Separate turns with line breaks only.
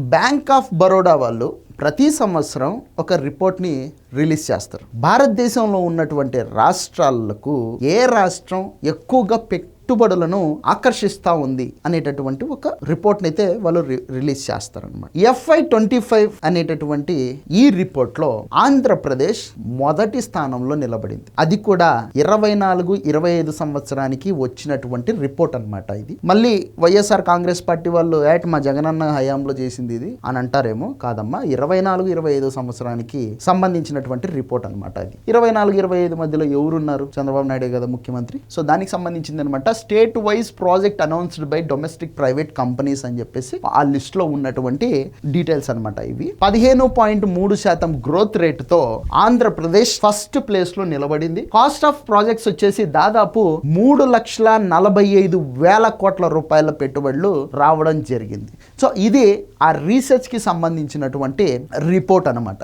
Bank of Baroda వాళ్ళు ప్రతి సంవత్సరం ఒక రిపోర్ట్ని రిలీజ్ చేస్తారు. భారతదేశంలో ఉన్నటువంటి రాష్ట్రాలకు ఏ రాష్ట్రం ఎక్కువగా పెట్టుబడులను ఆకర్షిస్తూ ఉంది అనేటటువంటి ఒక రిపోర్ట్ని అయితే వాళ్ళు రి- రిలీజ్ చేస్తారనమాట ఎఫ్ఐ ట్వంటీ ఫైవ్ అనేటటువంటి ఈ రిపోర్ట్లో ఆంధ్రప్రదేశ్ మొదటి స్థానంలో నిలబడింది. అది కూడా ఇరవై నాలుగు ఇరవై ఐదు సంవత్సరానికి వచ్చినటువంటి రిపోర్ట్ అనమాట ఇది. మళ్ళీ వైఎస్ఆర్ కాంగ్రెస్ పార్టీ వాళ్ళు ఏట మా జగనన్న హయాంలో చేసింది ఇది అని అంటారేమో కాదమ్మా. ఇరవై నాలుగు ఇరవై ఐదు సంవత్సరానికి సంబంధించినటువంటి రిపోర్ట్ అనమాట అది. ఇరవై నాలుగు ఇరవై ఐదు మధ్యలో ఎవరున్నారు? చంద్రబాబు నాయుడు కదా ముఖ్యమంత్రి. సో దానికి సంబంధించింది అనమాట state wise project announced by domestic private companies అని చెప్పేసి ఆ లిస్ట్లో ఉన్నటువంటి డీటెయిల్స్ అన్నమాట ఇవి. పదిహేను పాయింట్ మూడు శాతం గ్రోత్ రేట్తో ఆంధ్రప్రదేశ్ ఫస్ట్ ప్లేస్లో నిలబడింది. కాస్ట్ ఆఫ్ ప్రాజెక్ట్స్ వచ్చేసి దాదాపు మూడు లక్షల నలభై ఐదు వేల కోట్ల రూపాయల పెట్టుబడులు రావడం జరిగింది. సో ఇది ఆ రీసెర్చ్కి సంబంధించినటువంటి రిపోర్ట్ అనమాట